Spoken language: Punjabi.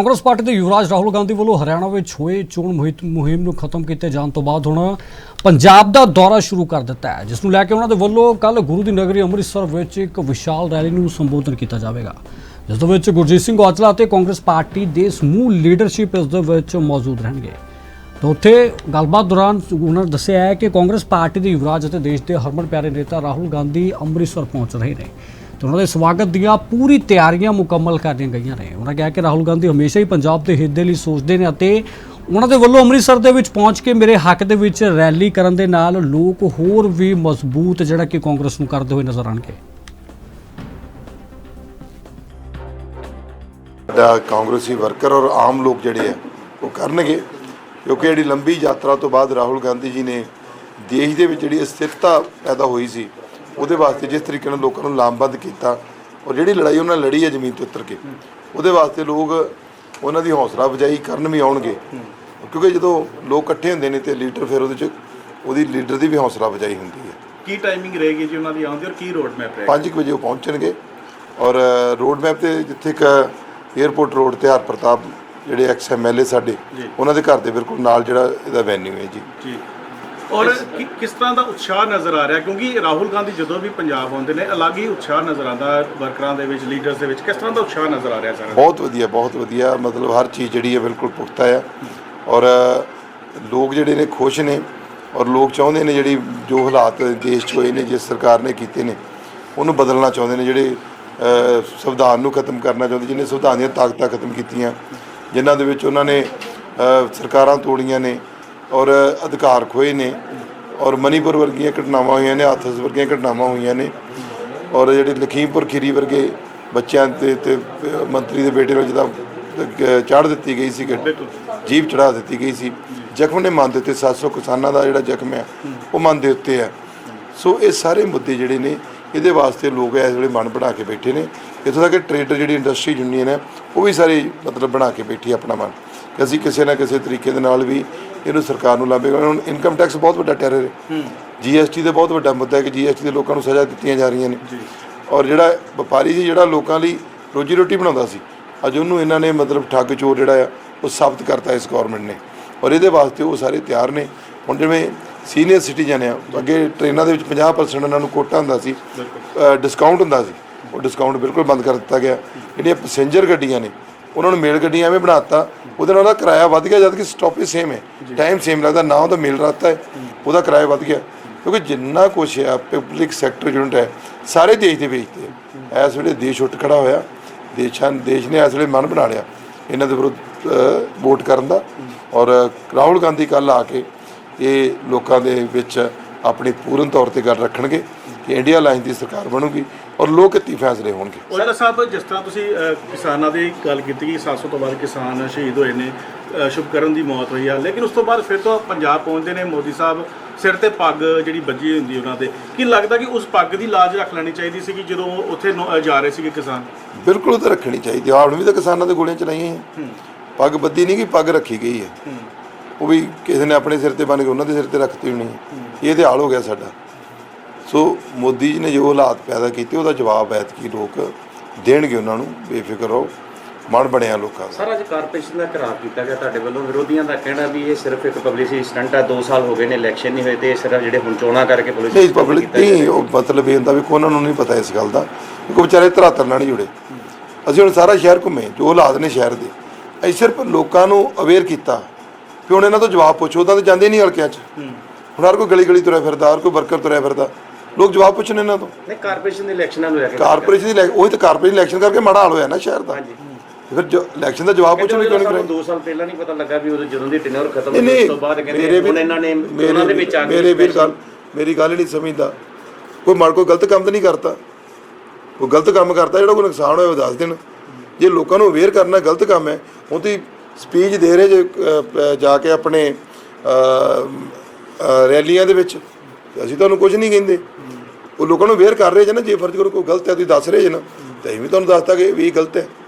ਕਾਂਗਰਸ ਪਾਰਟੀ ਦੇ ਯੁਵਰਾਜ ਰਾਹੁਲ ਗਾਂਧੀ ਵੱਲੋਂ ਹਰਿਆਣਾ ਵਿੱਚ ਹੋਏ ਚੋਣ ਮੁਹਿੰਮ- ਨੂੰ ਖਤਮ ਕੀਤੇ ਜਾਣ ਤੋਂ ਬਾਅਦ ਹੁਣ ਪੰਜਾਬ ਦਾ ਦੌਰਾ ਸ਼ੁਰੂ ਕਰ ਦਿੱਤਾ ਹੈ, ਜਿਸ ਨੂੰ ਲੈ ਕੇ ਉਹਨਾਂ ਦੇ ਵੱਲੋਂ ਕੱਲ ਗੁਰੂ ਦੀ ਨਗਰੀ ਅੰਮ੍ਰਿਤਸਰ ਵਿੱਚ ਇੱਕ ਵਿਸ਼ਾਲ ਰੈਲੀ ਨੂੰ ਸੰਬੋਧਨ ਕੀਤਾ ਜਾਵੇਗਾ। ਜਿਸ ਦੇ ਵਿੱਚ ਗੁਰਜੀਤ ਸਿੰਘ ਔਜਲਾ ਅਤੇ ਕਾਂਗਰਸ ਪਾਰਟੀ ਦੇ ਸਮੂਹ ਲੀਡਰਸ਼ਿਪ ਇਸ ਦੇ ਵਿੱਚ ਮੌਜੂਦ ਰਹਿਣਗੇ। ਤਾਂ ਉੱਥੇ ਗੱਲਬਾਤ ਦੌਰਾਨ ਉਹਨਾਂ ਨੇ ਦੱਸਿਆ ਹੈ ਕਿ ਕਾਂਗਰਸ ਪਾਰਟੀ ਦੇ ਯੁਵਰਾਜ ਅਤੇ ਦੇਸ਼ ਦੇ ਹਰਮਨ ਪਿਆਰੇ ਨੇਤਾ ਰਾਹੁਲ ਗਾਂਧੀ ਅੰਮ੍ਰਿਤਸਰ ਪਹੁੰਚ ਰਹੇ ਨੇ। ਤੇ ਉਹਨਾਂ ਦੇ ਸਵਾਗਤ ਦੀਆਂ ਪੂਰੀ ਤਿਆਰੀਆਂ ਮੁਕੰਮਲ ਕਰਦੀਆਂ ਗਈਆਂ ਨੇ। ਉਹਨਾਂ ਕਿਹਾ ਕਿ ਰਾਹੁਲ ਗਾਂਧੀ ਹਮੇਸ਼ਾ ਹੀ ਪੰਜਾਬ ਦੇ ਹਿੱਤ ਦੇ ਲਈ ਸੋਚਦੇ ਨੇ ਅਤੇ ਉਹਨਾਂ ਦੇ ਵੱਲੋਂ ਅੰਮ੍ਰਿਤਸਰ ਦੇ ਵਿੱਚ ਪਹੁੰਚ ਕੇ ਮੇਰੇ ਹੱਕ ਦੇ ਵਿੱਚ ਰੈਲੀ ਕਰਨ ਦੇ ਨਾਲ ਲੋਕ ਹੋਰ ਵੀ ਮਜ਼ਬੂਤ ਜਿਹੜਾ ਕਿ ਕਾਂਗਰਸ ਨੂੰ ਕਰਦੇ ਹੋਏ ਨਜ਼ਰ ਆਣਗੇ ਸਾਡਾ ਕਾਂਗਰਸੀ ਵਰਕਰ ਔਰ ਆਮ ਲੋਕ ਜਿਹੜੇ ਆ, ਉਹ ਕਰਨਗੇ, ਕਿਉਂਕਿ ਜਿਹੜੀ ਲੰਬੀ ਯਾਤਰਾ ਤੋਂ ਬਾਅਦ ਰਾਹੁਲ ਗਾਂਧੀ ਜੀ ਨੇ ਦੇਸ਼ ਦੇ ਵਿੱਚ ਜਿਹੜੀ ਅਸਥਿਰਤਾ ਪੈਦਾ ਹੋਈ ਸੀ ਉਹਦੇ ਵਾਸਤੇ ਜਿਸ ਤਰੀਕੇ ਨਾਲ ਲੋਕਾਂ ਨੂੰ ਲਾਮਬੰਦ ਕੀਤਾ ਔਰ ਜਿਹੜੀ ਲੜਾਈ ਉਹਨਾਂ ਨੇ ਲੜੀ ਹੈ ਜ਼ਮੀਨ ਤੋਂ ਉਤਰ ਕੇ ਉਹਦੇ ਵਾਸਤੇ ਲੋਕ ਉਹਨਾਂ ਦੀ ਹੌਸਲਾ ਅਫਜ਼ਾਈ ਕਰਨ ਵੀ ਆਉਣਗੇ। ਕਿਉਂਕਿ ਜਦੋਂ ਲੋਕ ਇਕੱਠੇ ਹੁੰਦੇ ਨੇ ਤੇ ਲੀਡਰ ਫਿਰ ਉਹਦੇ ਚ ਉਹਦੀ ਲੀਡਰ ਦੀ ਵੀ ਹੌਸਲਾ ਅਫਜ਼ਾਈ ਹੁੰਦੀ ਹੈ। ਕੀ ਟਾਈਮਿੰਗ ਰਹੇਗੀ ਜੀ ਉਹਨਾਂ ਦੀ? ਆਉਣ ਦੀ ਔਰ ਕੀ ਰੋਡ ਮੈਪ ਰਹੇਗਾ 5 ਵਜੇ ਉਹ ਪਹੁੰਚਣਗੇ ਔਰ ਰੋਡ ਮੈਪ ਤੇ ਜਿੱਥੇ ਇੱਕ 에어ਪੋਰਟ ਰੋਡ ਤੇ ਹਰ ਪ੍ਰਤਾਪ ਜਿਹੜੇ ਐਕਸ ਐਮਐਲਏ ਸਾਡੇ ਜੀ। ਉਹਨਾਂ ਦੇ ਘਰ ਦੇ ਬਿਲਕੁਲ ਨਾਲ ਜਿਹੜਾ ਇਹਦਾ ਵੈਨਿਊ ਹੈ ਜੀ। ਜੀ। ਔਰ ਕਿ- ਕਿਸ ਤਰ੍ਹਾਂ ਦਾ ਉਤਸ਼ਾਹ ਨਜ਼ਰ ਆ ਰਿਹਾ? ਕਿਉਂਕਿ ਰਾਹੁਲ ਗਾਂਧੀ ਜਦੋਂ ਵੀ ਪੰਜਾਬ ਆਉਂਦੇ ਨੇ ਅਲੱਗ ਹੀ ਉਤਸ਼ਾਹ ਨਜ਼ਰ ਆਉਂਦਾ ਵਰਕਰਾਂ ਦੇ ਵਿੱਚ ਲੀਡਰਸ ਦੇ ਵਿੱਚ। ਕਿਸ ਤਰ੍ਹਾਂ ਦਾ ਉਤਸ਼ਾਹ ਨਜ਼ਰ ਆ ਰਿਹਾ ਸਾਰਾ ਬਹੁਤ ਵਧੀਆ ਬਹੁਤ ਵਧੀਆ। ਮਤਲਬ ਹਰ ਚੀਜ਼ ਜਿਹੜੀ ਹੈ ਬਿਲਕੁਲ ਪੁਖਤਾ ਹੈ। ਔਰ ਲੋਕ ਜਿਹੜੇ ਨੇ ਖੁਸ਼ ਨੇ ਔਰ ਲੋਕ ਚਾਹੁੰਦੇ ਨੇ ਜਿਹੜੀ ਜੋ ਹਾਲਾਤ ਦੇਸ਼ 'ਚ ਹੋਏ ਨੇ ਜਿਸ ਸਰਕਾਰ ਨੇ ਕੀਤੇ ਨੇ ਉਹਨੂੰ ਬਦਲਣਾ ਚਾਹੁੰਦੇ ਨੇ। ਜਿਹੜੇ ਅ, ਸੰਵਿਧਾਨ ਨੂੰ ਖਤਮ ਕਰਨਾ ਚਾਹੁੰਦੇ ਜਿਹਨੇ ਸੰਵਿਧਾਨ ਦੀਆਂ ਤਾਕਤਾਂ ਖਤਮ ਕੀਤੀਆਂ ਜਿਨ੍ਹਾਂ ਦੇ ਵਿੱਚ ਉਹਨਾਂ ਨੇ ਅ, ਸਰਕਾਰਾਂ ਤੋੜੀਆਂ ਨੇ ਔਰ ਅਧਿਕਾਰ ਖੋਏ ਨੇ ਔਰ ਮਨੀਪੁਰ ਵਰਗੀਆਂ ਘਟਨਾਵਾਂ ਹੋਈਆਂ ਨੇ ਹਾਥਰਸ ਵਰਗੀਆਂ ਘਟਨਾਵਾਂ ਹੋਈਆਂ ਨੇ ਔਰ ਜਿਹੜੇ ਲਖੀਮਪੁਰ ਖੀਰੀ ਵਰਗੇ ਬੱਚਿਆਂ ਤੇ ਤੇ ਮੰਤਰੀ ਦੇ ਬੇਟੇ ਨੂੰ ਜਿਹਦਾ ਚੜ੍ਹ ਦਿੱਤੀ ਗਈ ਸੀ ਬਿਲਕੁਲ ਜੀਪ ਚੜਾ ਦਿੱਤੀ ਗਈ ਸੀ। ਜ਼ਖਮ ਨੇ ਮਨ ਦੇ ਉੱਤੇ 700 ਕਿਸਾਨਾਂ ਦਾ ਜਿਹੜਾ ਜ਼ਖਮ ਹੈ ਉਹ ਮਨ ਦੇ ਉੱਤੇ ਹੈ ਸੋ ਇਹ ਸਾਰੇ ਮੁੱਦੇ ਜਿਹੜੇ ਨੇ, ਇਹਦੇ ਵਾਸਤੇ ਲੋਕ ਇਸ ਵੇਲੇ ਮਨ ਬਣਾ ਕੇ ਬੈਠੇ ਨੇ। ਇੱਥੋਂ ਤੱਕ ਕਿ ਟ੍ਰੇਡਰ ਜਿਹੜੀ ਇੰਡਸਟਰੀ ਯੂਨੀਅਨ ਹੈ, ਉਹ ਵੀ ਸਾਰੀ ਮਤਲਬ ਬਣਾ ਕੇ ਬੈਠੀ ਆਪਣਾ ਮਨ। ਕਿ ਅਸੀਂ ਕਿਸੇ ਨਾ ਕਿਸੇ ਤਰੀਕੇ ਦੇ ਨਾਲ ਵੀ ਇਹਨੂੰ ਸਰਕਾਰ ਨੂੰ ਲਾਭੇਗਾ। ਹੁਣ ਇਨਕਮ ਟੈਕਸ ਬਹੁਤ ਵੱਡਾ ਟੈਰਰ ਹੈ। ਜੀਐਸਟੀ ਦਾ ਬਹੁਤ ਵੱਡਾ ਮੁੱਦਾ ਹੈ ਕਿ ਜੀਐਸਟੀ ਦੇ ਲੋਕਾਂ ਨੂੰ ਸਜ਼ਾ ਦਿੱਤੀਆਂ ਜਾ ਰਹੀਆਂ ਨੇ। ਔਰ ਜਿਹੜਾ ਵਪਾਰੀ ਸੀ ਜਿਹੜਾ ਲੋਕਾਂ ਲਈ ਰੋਜੀ ਰੋਟੀ ਬਣਾਉਂਦਾ ਸੀ ਅੱਜ ਉਹਨੂੰ ਇਹਨਾਂ ਨੇ ਮਤਲਬ ਠੱਗ ਚੋਰ ਜਿਹੜਾ ਆ ਉਹ ਸਾਬਤ ਕਰਤਾ ਇਸ ਗਵਰਨਮੈਂਟ ਨੇ। ਔਰ ਇਹਦੇ ਵਾਸਤੇ ਉਹ ਸਾਰੇ ਤਿਆਰ ਨੇ। ਹੁਣ ਜਿਵੇਂ ਸੀਨੀਅਰ ਸਿਟੀਜ਼ਨ ਆ ਅੱਗੇ ਟ੍ਰੇਨਾਂ ਦੇ ਵਿੱਚ 50% ਉਹਨਾਂ ਨੂੰ ਕੋਟਾ ਹੁੰਦਾ ਸੀ ਡਿਸਕਾਊਂਟ ਹੁੰਦਾ ਸੀ। ਉਹ ਡਿਸਕਾਊਂਟ ਬਿਲਕੁਲ ਬੰਦ ਕਰ ਦਿੱਤਾ ਗਿਆ। ਜਿਹੜੀਆਂ ਪੈਸੇਂਜਰ ਗੱਡੀਆਂ ਨੇ ਉਹਨਾਂ ਨੂੰ ਮੇਲ ਗੱਡੀਆਂ ਐਵੇਂ ਬਣਾਤਾ ਉਹਦੇ ਨਾਲ ਉਹਦਾ ਕਿਰਾਇਆ ਵੱਧ ਗਿਆ ਜਦ ਕਿ ਸਟਾਪੇਜ ਸੇਮ ਹੈ। ਟਾਈਮ ਸੇਮ ਲੱਗਦਾ ਨਾ ਉਹਦਾ ਮੇਲ ਰਾਤਾ ਹੈ ਉਹਦਾ ਕਿਰਾਇਆ ਵੱਧ ਗਿਆ। ਕਿਉਂਕਿ ਜਿੰਨਾ ਕੁਛ ਹੈ ਪਬਲਿਕ ਸੈਕਟਰ ਯੂਨਿਟ ਹੈ ਸਾਰੇ ਦੇਸ਼ ਦੇ ਵੇਚਦੇ ਆ ਇਸ ਵੇਲੇ ਦੇਸ਼ ਉੱਠ ਖੜਾ ਹੋਇਆ ਦੇਸ਼ਾਂ ਦੇਸ਼ ਨੇ ਇਸ ਵੇਲੇ ਮਨ ਬਣਾ ਲਿਆ ਇਹਨਾਂ ਦੇ ਵਿਰੁੱਧ ਵੋਟ ਕਰਨ ਦਾ। ਔਰ ਰਾਹੁਲ ਗਾਂਧੀ ਕੱਲ ਆ ਕੇ ਇਹ ਲੋਕਾਂ ਦੇ ਵਿੱਚ ਆਪਣੀ ਪੂਰਨ ਤੌਰ ਤੇ ਗੱਲ ਰੱਖਣਗੇ ਕਿ ਇੰਡੀਆ ਲਾਈਨ ਦੀ ਸਰਕਾਰ ਬਣੂਗੀ ਔਰ ਲੋਕ ਹਿੱਤੀ ਫੈਸਲੇ ਹੋਣਗੇ। ਔਜਲਾ ਸਾਹਿਬ ਜਿਸ ਤਰ੍ਹਾਂ ਤੁਸੀਂ ਅ, ਕਿਸਾਨਾਂ ਦੀ ਗੱਲ ਕੀਤੀ ਕਿ 700 ਤੋਂ ਵੱਧ ਕਿਸਾਨ ਸ਼ਹੀਦ ਹੋਏ ਨੇ ਅ, ਸ਼ੁਭਕਰਨ ਦੀ ਮੌਤ ਹੋਈ ਆ ਲੇਕਿਨ ਉਸ ਤੋਂ ਬਾਅਦ ਫਿਰ ਤੋਂ ਪੰਜਾਬ ਪਹੁੰਚਦੇ ਨੇ ਮੋਦੀ ਸਾਹਿਬ ਸਿਰ ਤੇ ਪੱਗ ਜਿਹੜੀ ਬੱਜੀ ਹੁੰਦੀ ਉਹਨਾਂ ਦੇ ਕੀ ਲੱਗਦਾ ਕਿ ਉਸ ਪੱਗ ਦੀ ਲਾਜ ਰੱਖ ਲੈਣੀ ਚਾਹੀਦੀ ਸੀ ਕਿ ਜਦੋਂ ਉਹ ਉੱਥੇ ਨੌ- ਅ, ਜਾ ਰਹੇ ਸੀਗੇ ਕਿਸਾਨ? ਬਿਲਕੁਲ ਉਹ ਤਾਂ ਰੱਖਣੀ ਚਾਹੀਦੀ ਆ ਹੁਣ ਵੀ ਤਾਂ ਕਿਸਾਨਾਂ ਦੇ ਗੋਲੀਆਂ ਚਲਾਈਆਂ ਹੈ ਪੱਗ ਬੱਦੀ ਨਹੀਂ ਕਿ ਪੱਗ ਰੱਖੀ ਗਈ ਹੈ। ਉਹ ਵੀ ਕਿਸੇ ਨੇ ਆਪਣੇ ਸਿਰ ਤੇ ਬੰਨ ਕੇ ਉਹਨਾਂ ਦੇ ਸਿਰ ਤੇ ਰੱਖਤੀ ਹੋਣੀ। ਇਹ ਤੇ ਹਾਲ ਹੋ ਗਿਆ ਸਾਡਾ। ਸੋ ਮੋਦੀ ਜੀ ਨੇ ਜੋ ਹਾਲਾਤ ਪੈਦਾ ਕੀਤੇ ਉਹਦਾ ਜਵਾਬ ਐਤਕੀ ਲੋਕ ਦੇਣਗੇ ਉਹਨਾਂ ਨੂੰ। ਬੇਫਿਕਰ ਰਹੋ। ਮਨ ਬਣਿਆ ਲੋਕਾਂ ਦਾ। ਸਰ ਅੱਜ ਕਾਰਪੋਰੇਸ਼ਨ ਦਾ ਘਰਾਵ ਕੀਤਾ ਗਿਆ ਤੁਹਾਡੇ ਵੱਲੋਂ। ਵਿਰੋਧੀਆਂ ਦਾ ਕਹਿਣਾ ਵੀ ਇਹ ਸਿਰਫ ਇੱਕ ਪਬਲਿਸਿਟੀ ਸਟੰਟ ਹੈ 2 ਸਾਲ ਹੋ ਗਏ ਨੇ ਇਲੈਕਸ਼ਨ ਨਹੀਂ ਹੋਏ ਤੇ ਇਹ ਸਿਰਫ ਜਿਹੜੇ ਹੁਣ ਚੋਣਾਂ ਕਰਕੇ ਪੁਲਿਸ ਨਹੀਂ ਪਬਲਿਕ ਨਹੀਂ ਉਹ ਮਤਲਬ ਇਹ ਹੁੰਦਾ ਵੀ ਉਹਨਾਂ ਨੂੰ ਨਹੀਂ ਪਤਾ ਇਸ ਗੱਲ ਦਾ। ਕਿਉਂਕਿ ਵਿਚਾਰੇ ਧਰਾਤਰ ਨਾਲ ਨਹੀਂ ਜੁੜੇ। ਅਸੀਂ ਹੁਣ ਸਾਰਾ ਸ਼ਹਿਰ ਘੁੰਮੇ। ਜੋ ਹਾਲਾਤ ਨੇ ਸ਼ਹਿਰ ਦੇ। ਅਸੀਂ ਸਿਰਫ ਲੋਕਾਂ ਨੂੰ ਅਵੇਅਰ ਕੀਤਾ। ਵੀ ਹੁਣ ਇਹਨਾਂ ਤੋਂ ਜਵਾਬ ਪੁੱਛੋ ਤਾਂ ਜਾਂਦੇ ਨਹੀਂ ਹਲਕਿਆਂ 'ਚ। ਹੁਣ ਹਰ ਕੋਈ ਗਲੀ ਗਲੀ ਤੁਰਿਆ ਫਿਰਦਾ ਹਰ ਕੋਈ ਵਰਕਰ ਤੁਰਿਆ ਫਿਰਦਾ। ਲੋਕ ਜਵਾਬ ਪੁੱਛਣ ਇਹਨਾਂ ਤੋਂ। ਨਹੀਂ ਕਾਰਪੋਰੇਸ਼ਨ ਦੇ ਇਲੈਕਸ਼ਨਾਂ ਨੂੰ ਲੈ ਕੇ। ਕਾਰਪੋਰੇਸ਼ਨ ਦੀ ਉਹੀ ਤਾਂ ਕਾਰਪੋਰੇਸ਼ਨ ਇਲੈਕਸ਼ਨ ਕਰਕੇ ਮਾੜਾ ਹਾਲ ਹੋਇਆ ਨਾ ਸ਼ਹਿਰ ਦਾ। ਫਿਰ ਜੋ ਇਲੈਕਸ਼ਨ ਦਾ ਜਵਾਬ ਪੁੱਛਣ ਕਿਉਂ ਨਹੀਂ ਕਰਾਇਆ 2 ਸਾਲ ਪਹਿਲਾਂ ਨਹੀਂ ਪਤਾ ਲੱਗਾ ਵੀ ਉਦੋਂ ਜਦੋਂ ਦੀ ਟੈਨਰ ਖਤਮ ਹੋਈ ਉਸ ਤੋਂ ਬਾਅਦ ਕਹਿੰਦੇ ਵੀ ਹੁਣ ਇਹਨਾਂ ਨੇ ਉਹਨਾਂ ਦੇ ਵਿੱਚ ਆ ਕੇ ਮੇਰੇ ਵੀਰ ਗੱਲ ਮੇਰੀ ਗੱਲ ਨਹੀਂ ਸਮਝਦਾ। ਕੋਈ ਮੜ ਕੋਈ ਗਲਤ ਕੰਮ ਤਾਂ ਨਹੀਂ ਕਰਤਾ। ਕੋਈ ਗਲਤ ਕੰਮ ਕਰਤਾ ਜਿਹੜਾ ਕੋਈ ਨੁਕਸਾਨ ਹੋਇਆ ਉਹ ਦੱਸ ਦੇਣ। ਜੇ ਲੋਕਾਂ ਨੂੰ ਅਵੇਅਰ ਕਰਨਾ ਗਲਤ ਕੰਮ ਹੈ ਉਹ ਤੇ ਸਪੀਚ ਦੇ ਰਹੇ ਜੇ ਜਾ ਕੇ ਆਪਣੇ ਰੈਲੀਆਂ ਦੇ ਵਿੱਚ। ਅਸੀਂ ਤੁਹਾਨੂੰ ਕੁਝ ਨਹੀਂ ਕਹਿੰਦੇ। ਉਹ ਲੋਕਾਂ ਨੂੰ ਅਵੇਅਰ ਕਰ ਰਹੇ ਜੇ ਨਾ, ਜੇ ਫਰਜ਼ ਕਰੋ ਕੋਈ ਗਲਤ ਹੈ, ਤੁਸੀਂ ਦੱਸ ਰਹੇ ਜੇ ਨਾ। ਤਾਂ ਅਸੀਂ ਵੀ ਤੁਹਾਨੂੰ ਦੱਸਤਾ ਕਿ ਵੀ ਗਲਤ ਹੈ।